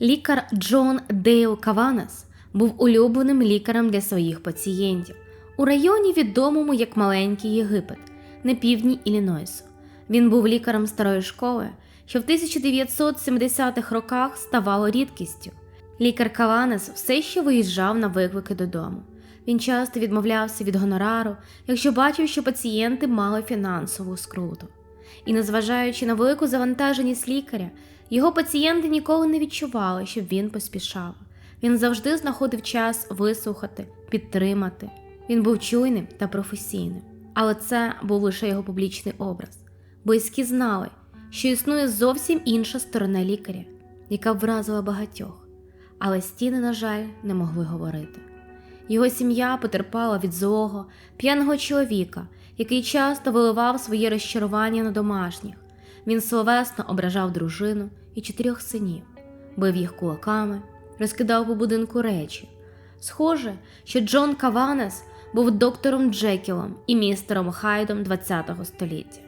Лікар Джон Дейл Каванес був улюбленим лікарем для своїх пацієнтів у районі, відомому як Маленький Єгипет на півдні Іллінойсу. Він був лікарем старої школи, що в 1970-х роках ставало рідкістю. Лікар Каванес все ще виїжджав на виклики додому. Він часто відмовлявся від гонорару, якщо бачив, що пацієнти мали фінансову скруту. І незважаючи на велику завантаженість лікаря, його пацієнти ніколи не відчували, щоб він поспішав. Він завжди знаходив час вислухати, підтримати. Він був чуйним та професійним. Але це був лише його публічний образ. Близькі знали, що існує зовсім інша сторона лікаря, яка вразила багатьох. Але стіни, на жаль, не могли говорити. Його сім'я потерпала від злого, п'яного чоловіка, який часто виливав своє розчарування на домашніх. Він словесно ображав дружину і чотирьох синів, бив їх кулаками, розкидав по будинку речі. Схоже, що Джон Каванес був доктором Джекілом і містером Хайдом ХХ століття.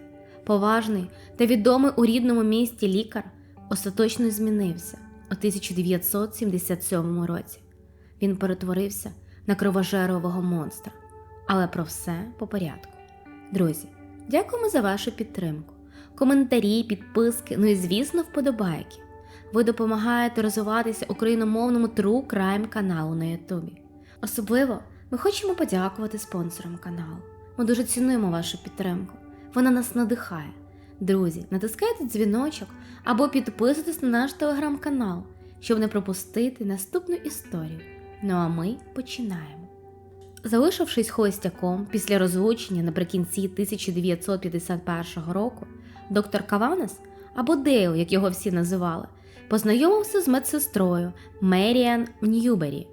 Поважний та відомий у рідному місті лікар остаточно змінився у 1977 році. Він перетворився на кровожерового монстра. Але про все по порядку. Друзі, дякуємо за вашу підтримку, коментарі, підписки, ну і звісно, вподобайки. Ви допомагаєте розвиватися україномовному True Crime каналу на Ютубі. Особливо ми хочемо подякувати спонсорам каналу. Ми дуже цінуємо вашу підтримку. Вона нас надихає. Друзі, натискайте дзвіночок або підписуйтесь на наш телеграм-канал, щоб не пропустити наступну історію. Ну а ми починаємо. Залишившись холостяком після розлучення наприкінці 1951 року, доктор Каванес, або Дейл, як його всі називали, познайомився з медсестрою Меріан Ньюбері,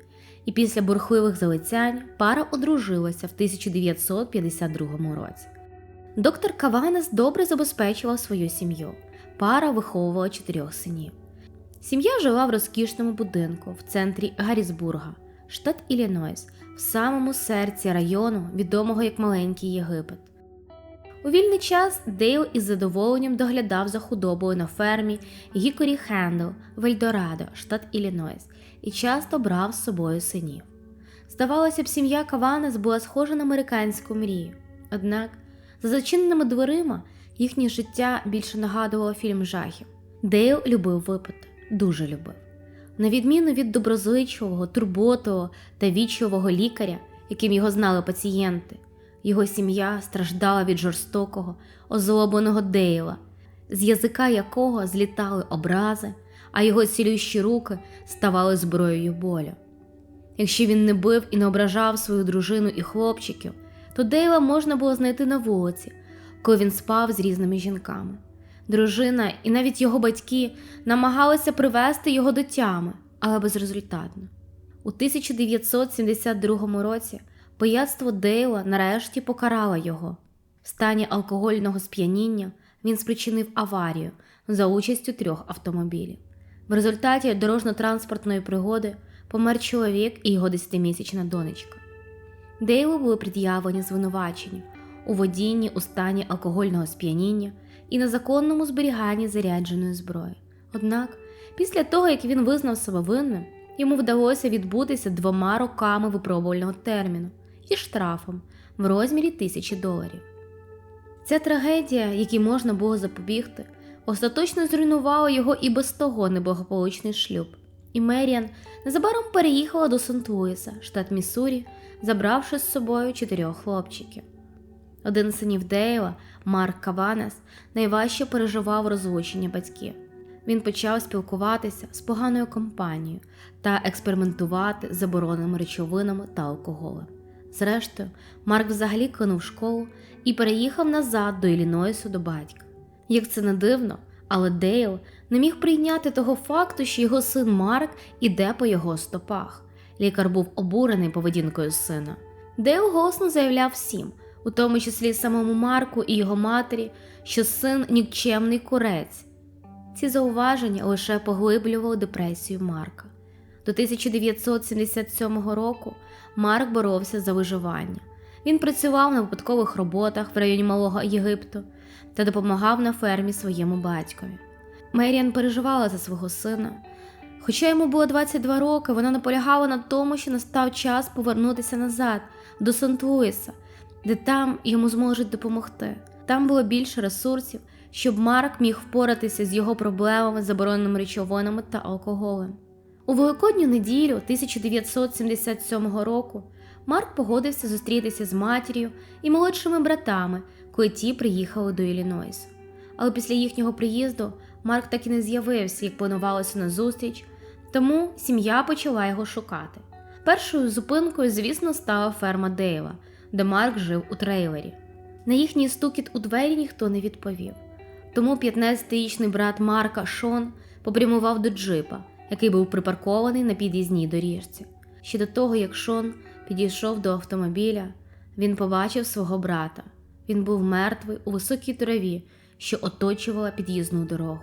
і після бурхливих залицянь пара одружилася в 1952 році. Доктор Каванес добре забезпечував свою сім'ю. Пара виховувала чотирьох синів. Сім'я жила в розкішному будинку в центрі Гаррісбурга, штат Іллінойс, в самому серці району, відомого як Маленький Єгипет. У вільний час Дейл із задоволенням доглядав за худобою на фермі Гікорі Хендл в Ельдорадо, штат Іллінойс, і часто брав з собою синів. Здавалося б, сім'я Каванес була схожа на американську мрію. Однак, за зачиненими дверима їхнє життя більше нагадувало фільм жахів. Дейл любив випити, дуже любив. На відміну від доброзичливого, турботового та вічливого лікаря, яким його знали пацієнти, його сім'я страждала від жорстокого, озлобленого Дейла, з язика якого злітали образи, а його цілющі руки ставали зброєю болю. Якщо він не бив і не ображав свою дружину і хлопчиків, то Дейла можна було знайти на вулиці, коли він спав з різними жінками. Дружина і навіть його батьки намагалися привести його до тями, але безрезультатно. У 1972 році пияцтво Дейла нарешті покарало його. В стані алкогольного сп'яніння він спричинив аварію за участю трьох автомобілів. В результаті дорожньо-транспортної пригоди помер чоловік і його 10-місячна донечка. Дейлу були пред'явлені звинувачення у водінні у стані алкогольного сп'яніння і незаконному зберіганні зарядженої зброї. Однак, після того, як він визнав себе винним, йому вдалося відбутися двома роками випробувального терміну і штрафом в розмірі тисячі доларів. Ця трагедія, якій можна було запобігти, остаточно зруйнувала його і без того неблагополучний шлюб. І Меріан незабаром переїхала до Сент-Луіса, штат Міссурі, забравши з собою чотирьох хлопчиків. Один з синів Дейла, Марк Каванес, найважче переживав розлучення батьків. Він почав спілкуватися з поганою компанією та експериментувати з забороненими речовинами та алкоголем. Зрештою, Марк взагалі кинув школу і переїхав назад до Іллінойсу до батька. Як це не дивно, але Дейл не міг прийняти того факту, що його син Марк іде по його стопах. Лікар був обурений поведінкою сина. Дейл голосно заявляв всім, у тому числі самому Марку і його матері, що син нікчемний курець. Ці зауваження лише поглиблювали депресію Марка. До 1977 року Марк боровся за виживання. Він працював на випадкових роботах в районі Малого Єгипту та допомагав на фермі своєму батькові. Меріан переживала за свого сина, Хоча йому було 22 роки, вона наполягала на тому, що настав час повернутися назад до Сент-Луіса, де там йому зможуть допомогти. Там було більше ресурсів, щоб Марк міг впоратися з його проблемами, забороненими речовинами та алкоголем. У великодню неділю 1977 року Марк погодився зустрітися з матір'ю і молодшими братами, коли ті приїхали до Іллінойсу. Але після їхнього приїзду Марк так і не з'явився, як планувалося на зустріч, тому сім'я почала його шукати. Першою зупинкою, звісно, стала ферма Дейва, де Марк жив у трейлері. На їхній стукіт у двері ніхто не відповів. Тому 15-річний брат Марка Шон попрямував до джипа, який був припаркований на під'їзній доріжці. Ще до того, як Шон підійшов до автомобіля, він побачив свого брата. Він був мертвий у високій траві, що оточувала під'їзну дорогу.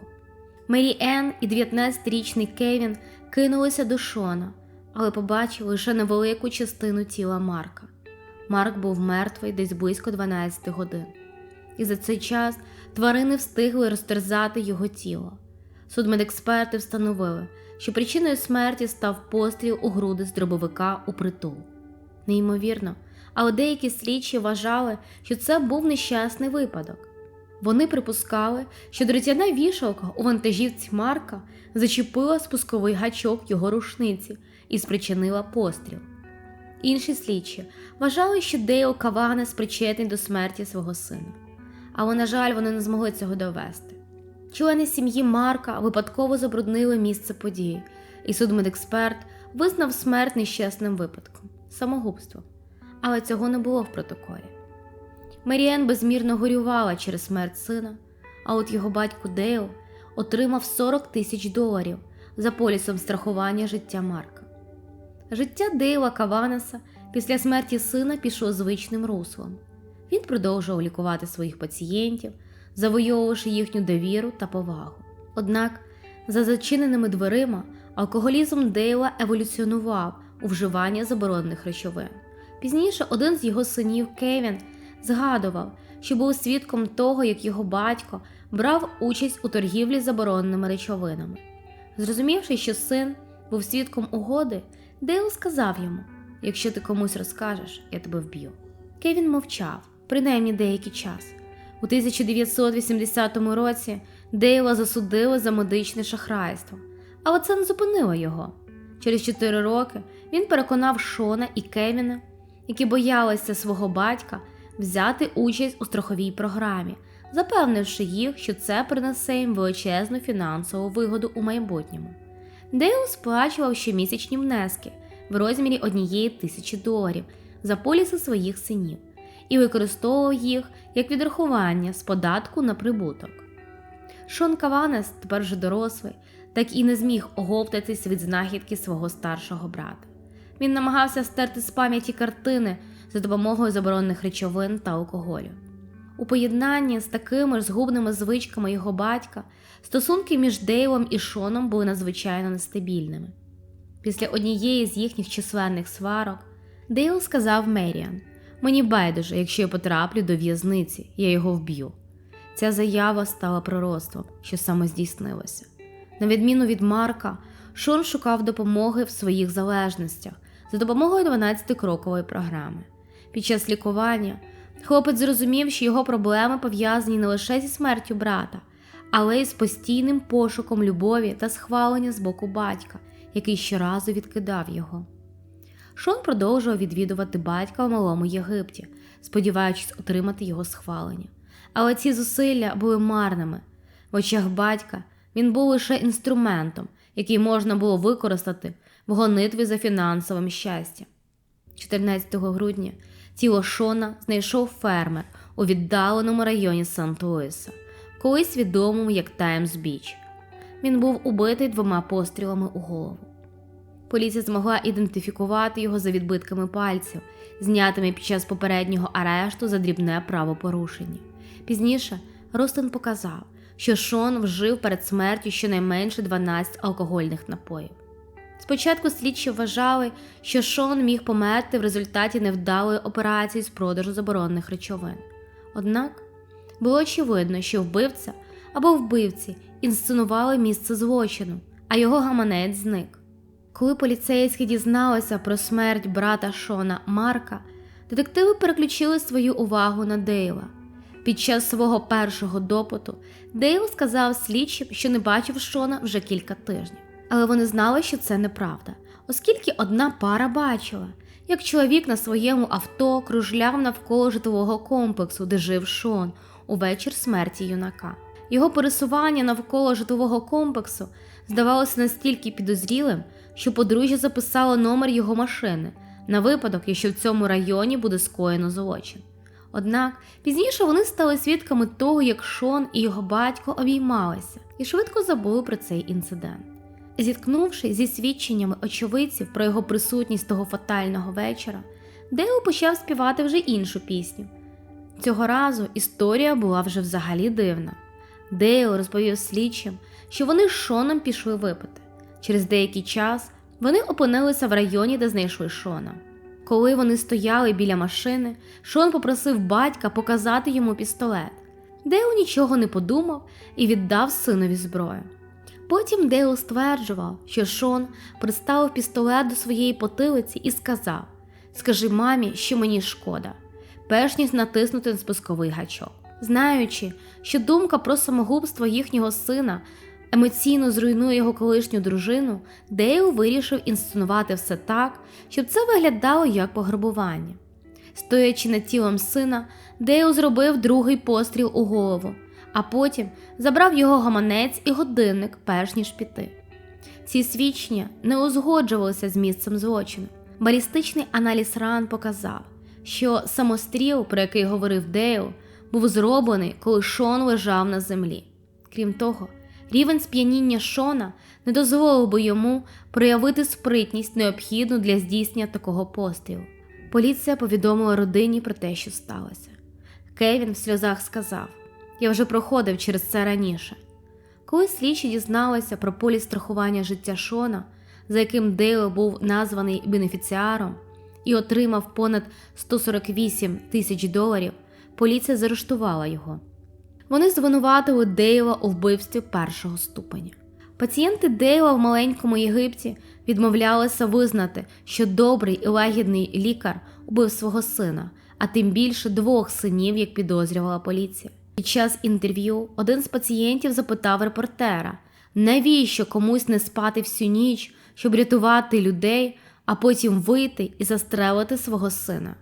Мері Енн і 19-річний Кевін кинулися до Шона, але побачили лише невелику частину тіла Марка. Марк був мертвий десь близько 12 годин, і за цей час тварини встигли розтерзати його тіло. Судмедексперти встановили, що причиною смерті став постріл у груди з дробовика у притул. Неймовірно, але деякі слідчі вважали, що це був нещасний випадок. Вони припускали, що дротяна вішалка у вантажівці Марка зачепила спусковий гачок його рушниці і спричинила постріл. Інші слідчі вважали, що Дейл Каванес причетний до смерті свого сина, але, на жаль, вони не змогли цього довести. Члени сім'ї Марка випадково забруднили місце події, і судмедексперт визнав смерть нещасним випадком самогубством. Але цього не було в протоколі. Меріен безмірно горювала через смерть сина, а от його батько Дейл отримав 40 тисяч доларів за полісом страхування життя Марка. Життя Дейла Каванеса після смерті сина пішло звичним руслом. Він продовжував лікувати своїх пацієнтів, завойовувавши їхню довіру та повагу. Однак, за зачиненими дверима, алкоголізм Дейла еволюціонував у вживання заборонених речовин. Пізніше один з його синів Кевін згадував, що був свідком того, як його батько брав участь у торгівлі забороненими речовинами. Зрозумівши, що син був свідком угоди, Дейл сказав йому: Якщо ти комусь розкажеш, я тебе вб'ю. Кевін мовчав, принаймні деякий час. У 1980 році Дейла засудили за медичне шахрайство, але це не зупинило його. Через 4 роки він переконав Шона і Кевіна, які боялися свого батька, взяти участь у страховій програмі, запевнивши їх, що це принесе їм величезну фінансову вигоду у майбутньому. Дейл сплачував щомісячні внески в розмірі однієї тисячі доларів за поліси своїх синів і використовував їх як відрахування з податку на прибуток. Шон Каванес, тепер вже дорослий, так і не зміг оговтатись від знахідки свого старшого брата. Він намагався стерти з пам'яті картини за допомогою заборонених речовин та алкоголю. У поєднанні з такими ж згубними звичками його батька стосунки між Дейлом і Шоном були надзвичайно нестабільними. Після однієї з їхніх численних сварок Дейл сказав Меріан: Мені байдуже, якщо я потраплю до в'язниці, я його вб'ю. Ця заява стала пророцтвом, що саме здійснилося. На відміну від Марка, Шон шукав допомоги в своїх залежностях за допомогою 12-крокової програми. Під час лікування хлопець зрозумів, що його проблеми пов'язані не лише зі смертю брата, але й з постійним пошуком любові та схвалення з боку батька, який щоразу відкидав його. Шон продовжував відвідувати батька в малому Єгипті, сподіваючись отримати його схвалення. Але ці зусилля були марними. В очах батька він був лише інструментом, який можна було використати в гонитві за фінансовим щастям. 14 грудня тіло Шона знайшов фермер у віддаленому районі Сант-Луіса, колись відомому як Таймс Біч. Він був убитий двома пострілами у голову. Поліція змогла ідентифікувати його за відбитками пальців, знятими під час попереднього арешту за дрібне правопорушення. Пізніше Ростен показав, що Шон вжив перед смертю щонайменше 12 алкогольних напоїв. Спочатку слідчі вважали, що Шон міг померти в результаті невдалої операції з продажу заборонених речовин. Однак було очевидно, що вбивця або вбивці інсценували місце злочину, а його гаманець зник. Коли поліцейські дізналися про смерть брата Шона Марка, детективи переключили свою увагу на Дейла. Під час свого першого допиту Дейл сказав слідчим, що не бачив Шона вже кілька тижнів. Але вони знали, що це неправда, оскільки одна пара бачила, як чоловік на своєму авто кружляв навколо житлового комплексу, де жив Шон, у вечір смерті юнака. Його пересування навколо житлового комплексу здавалося настільки підозрілим, що подружжя записало номер його машини на випадок, якщо в цьому районі буде скоєно злочин. Однак пізніше вони стали свідками того, як Шон і його батько обіймалися і швидко забули про цей інцидент. Зіткнувшись зі свідченнями очевидців про його присутність того фатального вечора, Дейл почав співати вже іншу пісню. Цього разу історія була вже взагалі дивна. Дейл розповів слідчим, що вони з Шоном пішли випити. Через деякий час вони опинилися в районі, де знайшли Шона. Коли вони стояли біля машини, Шон попросив батька показати йому пістолет. Дейл нічого не подумав і віддав синові зброю. Потім Дейл стверджував, що Шон приставив пістолет до своєї потилиці і сказав: Скажи мамі, що мені шкода, перш ніж натиснути на спусковий гачок. Знаючи, що думка про самогубство їхнього сина емоційно зруйнує його колишню дружину, Дейл вирішив інсценувати все так, щоб це виглядало як пограбування. Стоячи над тілом сина, Дейл зробив другий постріл у голову, а потім забрав його гаманець і годинник, перш ніж піти. Ці свідчення не узгоджувалися з місцем злочину. Балістичний аналіз ран показав, що самостріл, про який говорив Дейл, був зроблений, коли Шон лежав на землі. Крім того, рівень сп'яніння Шона не дозволив би йому проявити спритність, необхідну для здійснення такого пострілу. Поліція повідомила родині про те, що сталося. Кевін в сльозах сказав: Я вже проходив через це раніше. Коли слідчі дізналися про поліс страхування життя Шона, за яким Дейл був названий бенефіціаром і отримав понад 148 тисяч доларів, поліція заарештувала його. Вони звинуватили Дейла у вбивстві першого ступеня. Пацієнти Дейла в маленькому Єгипті відмовлялися визнати, що добрий і лагідний лікар убив свого сина, а тим більше двох синів, як підозрювала поліція. Під час інтерв'ю один з пацієнтів запитав репортера, навіщо комусь не спати всю ніч, щоб рятувати людей, а потім вийти і застрелити свого сина.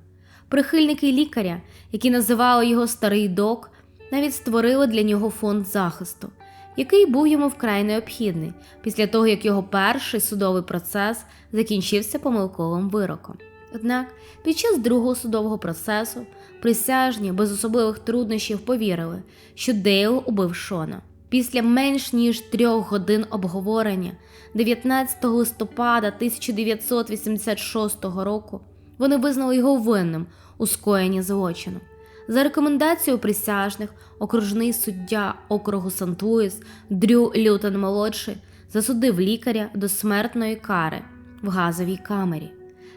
Прихильники лікаря, які називали його старий док, навіть створили для нього фонд захисту, який був йому вкрай необхідний після того, як його перший судовий процес закінчився помилковим вироком. Однак під час другого судового процесу присяжні без особливих труднощів повірили, що Дейл убив Шона. Після менш ніж трьох годин обговорення 19 листопада 1986 року вони визнали його винним у скоєнні злочину. За рекомендацією присяжних, окружний суддя округу Сант-Луїс Дрю Лютон молодший засудив лікаря до смертної кари в газовій камері.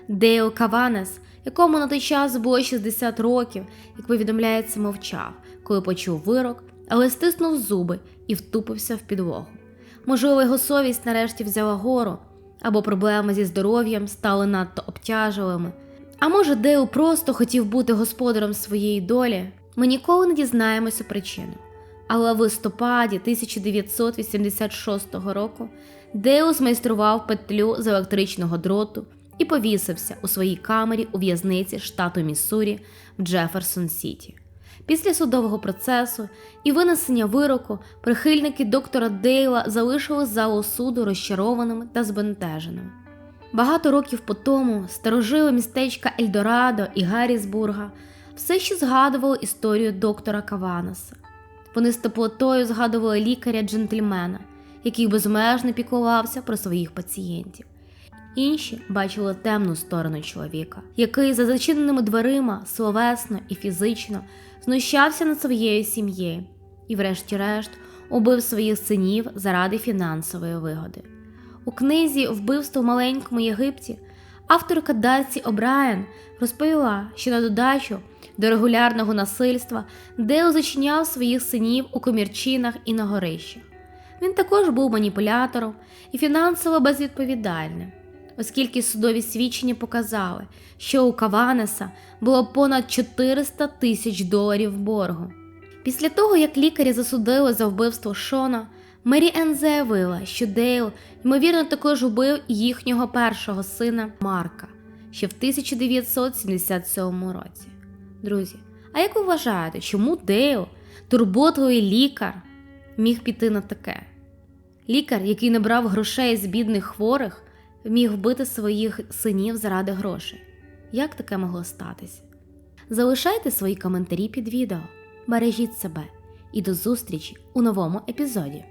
Дейл Каванес, якому на той час було 60 років, як повідомляється, мовчав, коли почув вирок, але стиснув зуби і втупився в підлогу. Можливо, його совість нарешті взяла гору, або проблеми зі здоров'ям стали надто обтяжливими. А може, Дейл просто хотів бути господарем своєї долі, ми ніколи не дізнаємося причину. Але в листопаді 1986 року Дейл змайстрував петлю з електричного дроту і повісився у своїй камері у в'язниці штату Міссурі в Джеферсон Сіті. Після судового процесу і винесення вироку прихильники доктора Дейла залишили залу суду розчарованими та збентеженими. Багато років по тому старожили містечка Ельдорадо і Гаррісбурга все ще згадували історію доктора Каванаса. Вони з теплотою згадували лікаря-джентльмена, який безмежно піклувався про своїх пацієнтів. Інші бачили темну сторону чоловіка, який за зачиненими дверима словесно і фізично знущався над своєю сім'єю і, врешті-решт, убив своїх синів заради фінансової вигоди. У книзі Вбивство в маленькому Єгипті авторка Дарсі Обраєн розповіла, що на додачу до регулярного насильства Дейл зачиняв своїх синів у комірчинах і на горищах. Він також був маніпулятором і фінансово безвідповідальним, оскільки судові свідчення показали, що у Каванеса було понад 400 тисяч доларів боргу. Після того, як лікарі засудили за вбивство Шона, Мері Енн заявила, що Дейл, ймовірно, також убив їхнього першого сина Марка ще в 1977 році. Друзі, а як ви вважаєте, чому Дейл, турботливий лікар, міг піти на таке? Лікар, який не брав грошей з бідних хворих, міг вбити своїх синів заради грошей. Як таке могло статися? Залишайте свої коментарі під відео. Бережіть себе і до зустрічі у новому епізоді.